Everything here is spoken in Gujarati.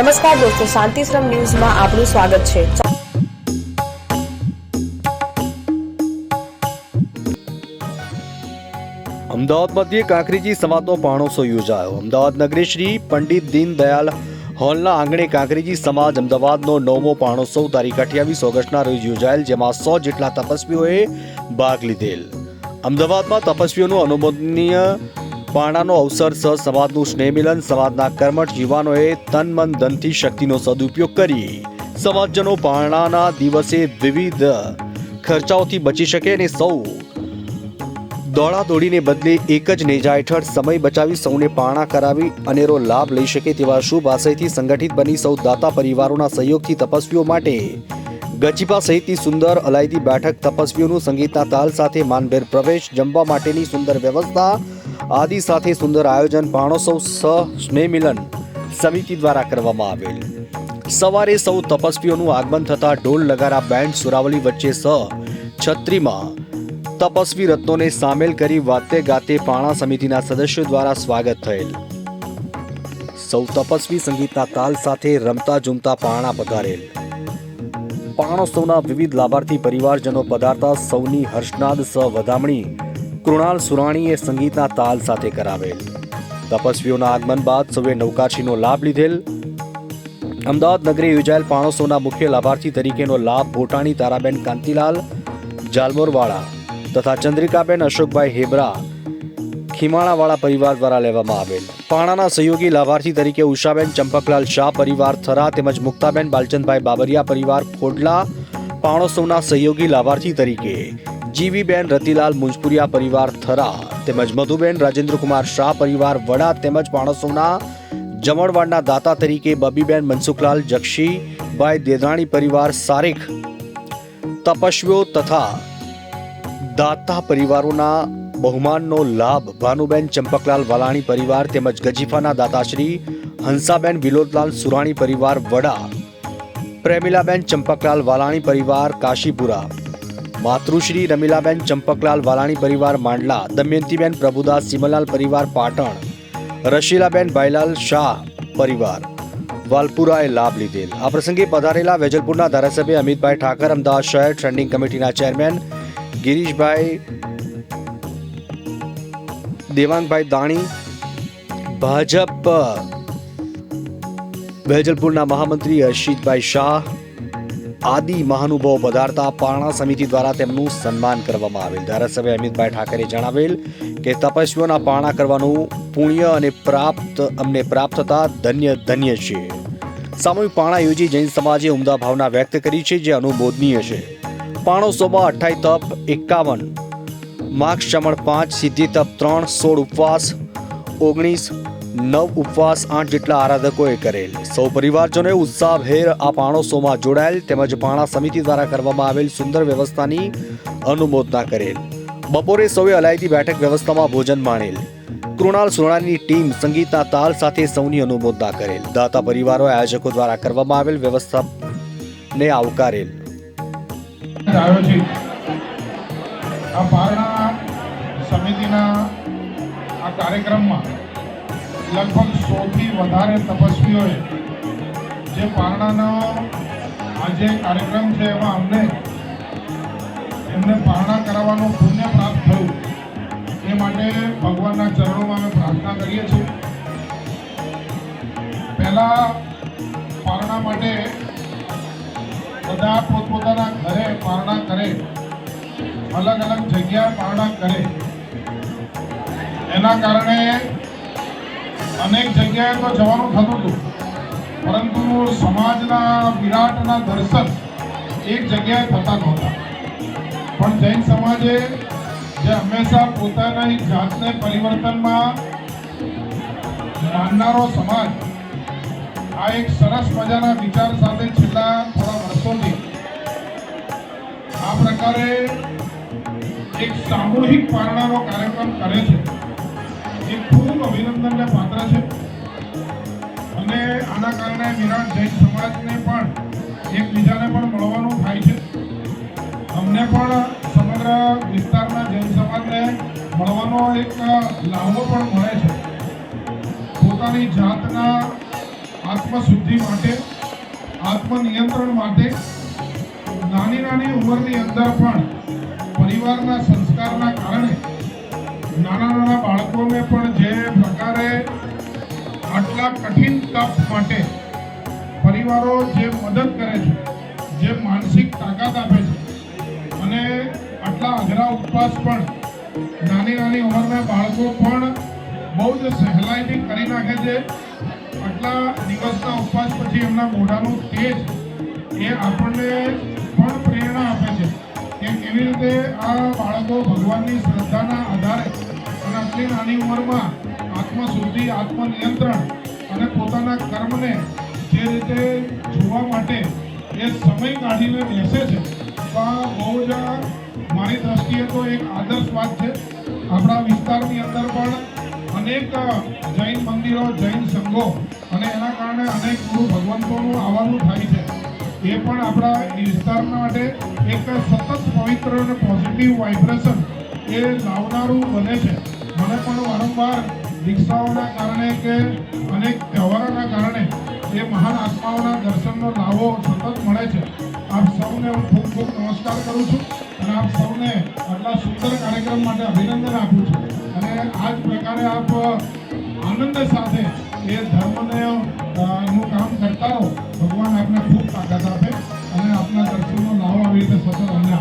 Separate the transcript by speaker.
Speaker 1: નમસ્કાર દોસ્તો, શાંતિશ્રમ ન્યૂઝમાં આપનું સ્વાગત છે.
Speaker 2: અમદાવાદ મધ્યે કાંકરીજી સમાજનો પાણોસો યોજાયો. અમદાવાદ નગરી શ્રી પંડિત દીનદયાલ હોલના આંગણે કાંકરીજી સમાજ અમદાવાદનો નવમો પાણોત્સવ તારીખ અઠ્યાવીસ ઓગસ્ટના રોજ યોજાયેલ, જેમાં સો જેટલા તપસ્વીઓએ ભાગ લીધેલ. અમદાવાદમાં તપસ્વીઓનું અનુમોદનીય પાણાનો અવસર સહ સમાજનું સ્નેહમિલન, સમાજના કર્મઠ યુવાનોએ તન, મન, ધનથી શક્તિનો સદુપયોગ કરી. સમાજજનો પાણાના દિવસે વિવિધ ખર્ચાઓથી બચી શકે અને સૌ દોડા દોડીને બદલે એક જ નેજા હેઠળ સમય બચાવી સૌને પાણા કરાવી અનેરો લાભ લઈ શકે તેવા શુભ આશયથી સંગઠિત બની સૌ દાતા પરિવારોના સહયોગથી તપસ્વીઓ માટે. ગચીપા સહિતની સુંદર અલાયદી બેઠક તપસ્વીઓનું સંગીતના તાલ સાથે માનભેર પ્રવેશ, જમવા માટેની સુંદર વ્યવસ્થા આદિ સાથે સુંદર આયોજન પાણોત્સવ સહ સ્નેહ મિલન સમિતિ દ્વારા કરવામાં આવેલ. સવારે સૌ તપસ્વીઓનું આગમન થતા ઢોલ નગારા બેન્ડ સુરાવલી વચ્ચે સહ છત્રીમાં તપસ્વી રત્નોને સામેલ કરી વાતે ગાતે પાણા સમિતિના સદસ્યો દ્વારા સ્વાગત થયેલ. સૌ તપસ્વી સંગીતના તાલ સાથે રમતા ઝૂમતા પાણા પધારેલ. પાણોત્સવના વિવિધ લાભાર્થી પરિવારજનો પધારતા સૌની હર્ષનાદ સહ વધામણી કૃણાલ સુરાણીએ સંગીતના તાલ સાથે કરાવેલ. તપસ્વીઓના આગમન બાદ સૌએ નૌકાશીનો લાભ લીધેલ. અમદાવાદ નગરે યોજાયેલ પાણસોના મુખ્ય લાભાર્થી તરીકેનો લાભ ભોટાણી તારાબેન કાંતિલાલ જાલમોરવાળા તથા ચંદ્રિકાબેન અશોકભાઈ હેબરા ખીમાણાવાળા પરિવાર દ્વારા લેવામાં આવેલ. પાણાના સહયોગી લાભાર્થી તરીકે ઉષાબેન ચંપકલાલ શાહ પરિવાર થરા તેમજ મુક્તાબેન બાલચંદભાઈ બાબરિયા પરિવાર ખોડલા પાણોસોના સહયોગી લાભાર્થી તરીકે જીવીબેન, રતિલાલ, મુંજપુરિયા પરિવાર થરા તેમજ મધુબેન, રાજેન્દ્રકુમાર શાહ પરિવાર વડા તેમજ માણસોના જમણવાડના દાતા તરીકે બબીબેન, મનસુખલાલ, જક્ષીભાઈ દેદરાણી પરિવાર સારેખ, તપસ્વીઓ તથા દાતા પરિવારોના બહુમાનનો લાભ ભાનુબેન, ચંપકલાલ વાલાણી પરિવાર તેમજ ગજીફાના દાતાશ્રી હંસાબેન, વિલોદલાલ સુરાણી પરિવાર વડા, પ્રેમિલાબેન, ચંપકલાલ વાલાણી પરિવાર કાશીપુરા. માતૃશ્રી રમીલાબેન ચંપકલાલ વાલાણી પરિવાર માંડલા, દમયંતીબેન પ્રભુદાસ સિમલાલ પરિવાર પાટણ, રશીલાબેન ભાઈલાલ શાહ પરિવાર વાલપુરાએ લાભ લીધેલ. આ પ્રસંગે પધારેલા વેજલપુરના ધારાસભ્ય અમિતભાઈ ઠાકર, અમદાવાદ શહેર ટ્રેન્ડિંગ કમિટીના ચેરમેન ગિરીશભાઈ દેવાંગભાઈ દાણી, ભાજપ, વેજલપુરના મહામંત્રી હર્ષિતભાઈ શાહ આદિ મહાનુભવ પધારતા પારણા સમિતિ દ્વારા તેમનું સન્માન કરવામાં આવેલ. ધારાસભ્ય અમિતભાઈ ઠાકરે જણાવેલ કે તપસ્વીઓના પારણા કરવાનું પુણ્ય અને પ્રાપ્ત અમને પ્રાપ્ત થતા ધન્ય ધન્ય છે. સામૂહિક પારણા યોજી જૈન સમાજે ઉમદા ભાવના વ્યક્ત કરી છે, જે અનુમોદનીય છે. પાણોત્સવમાં અઠ્ઠાઈ તપ એકાવન માર્ગ ચમણ પાંચ, સિદ્ધિ તપ ત્રણ, સોળ ઉપવાસ, ઓગણીસ નવ ઉપવાસ આઠ જેટલા આરાધકોએ કરેલ. સૌ પરિવારજનોએ ઉત્સાહભેર આ પાણોસોમાં જોડાયેલ તેમજ પાણા સમિતિ દ્વારા કરવામાં આવેલ સુંદર વ્યવસ્થાની અનુમોદના કરેલ. બપોરે સૌએ અલાયદી બેઠક વ્યવસ્થામાં ભોજન માણેલ. કૃણાલ સોનાની ટીમ સંગીતના તાલ સાથે સૌની અનુમોદના કરેલ. દાતા પરિવારો, આયોજકો દ્વારા કરવામાં આવેલ વ્યવસ્થાને આવકારેલ.
Speaker 3: આ પારણા સમિતિના આ કાર્યક્રમમાં લગભગ સોથી વધારે તપસ્વીઓએ જે પારણાનો આ જે કાર્યક્રમ છે એમાં અમને એમને પારણા કરાવવાનું પુણ્ય પ્રાપ્ત થયું. એ માટે ભગવાનના ચરણોમાં અમે પ્રાર્થના કરીએ છીએ. પહેલાં પારણા માટે બધા પોતપોતાના ઘરે પારણા કરે. અલગ અલગ જગ્યાએ પારણા કરે. એના કારણે અનેક જગ્યાએ તો જવાનું થતું હતું. પરંતુ સમાજના વિરાટના દર્શન એક જગ્યાએ થતા નહોતા. પણ જૈન સમાજે જે હંમેશા પોતાની જાતને પરિવર્તનમાં માનનારો સમાજ, આ એક સરસ મજાના વિચાર સાથે છેલ્લા થોડા વર્ષોથી આ પ્રકારે એક સામૂહિક પારણાનો કાર્યક્રમ કરે છે. એ ખૂબ અભિનંદનને પાત્ર છે. અને આના કારણે વિરાટ જૈન સમાજને પણ એકબીજાને પણ મળવાનું થાય છે. અમને પણ સમગ્ર વિસ્તારના જૈન સમાજને મળવાનો એક લાભો પણ મળે છે. પોતાની જાતના આત્મશુદ્ધિ માટે, આત્મનિયંત્રણ માટે, નાની નાની ઉંમરની અંદર પણ પરિવારના સંસ્કારના નાના નાના બાળકોને પણ જે પ્રકારે આટલા કઠિન તપ માટે પરિવારો જે મદદ કરે છે, જે માનસિક તાકાત આપે છે અને આટલા અઘરા ઉપવાસ પણ નાની નાની ઉંમરના બાળકો પણ બહુ જ સહેલાઈથી કરી નાખે છે. આટલા દિવસના ઉપવાસ પછી એમના મોઢાનું તેજ એ આપણને પણ પ્રેરણા આપે છે. કે કેવી રીતે આ બાળકો ભગવાનની શ્રદ્ધાના આધારે આટલી નાની ઉંમરમાં આત્મશુદ્ધિ આત્મનિયંત્રણ અને પોતાના કર્મને જે રીતે જોવા માટે એ સમય કાઢીને બેસે છે. તો બહુ જ મારી દ્રષ્ટિએ તો એક આદર્શ વાત છે. આપણા વિસ્તારની અંદર પણ અનેક જૈન મંદિરો, જૈન સંઘો અને એના કારણે અનેક ગુરુ ભગવંતોનું આવવાનું થાય છે. એ પણ આપણા વિસ્તારના માટે એક સતત પવિત્ર અને પોઝિટિવ વાઇબ્રેશન એ લાવનારું બને છે. મને પણ વારંવાર દીક્ષાઓના કારણે કે અનેક તહેવારોના કારણે એ મહાન આત્માઓના દર્શનનો લાવો સતત મળે છે. આપ સૌને હું ખૂબ ખૂબ નમસ્કાર કરું છું અને આપ સૌને આટલા સુંદર કાર્યક્રમ માટે અભિનંદન આપું છું. અને આ જ પ્રકારે આપ આનંદ સાથે એ ધર્મને નું કામ કરતા રહો. ભગવાન આપને ખૂબ તાકાત આપે અને આપના દર્શનનો લાવો આવી રીતે સતત અમને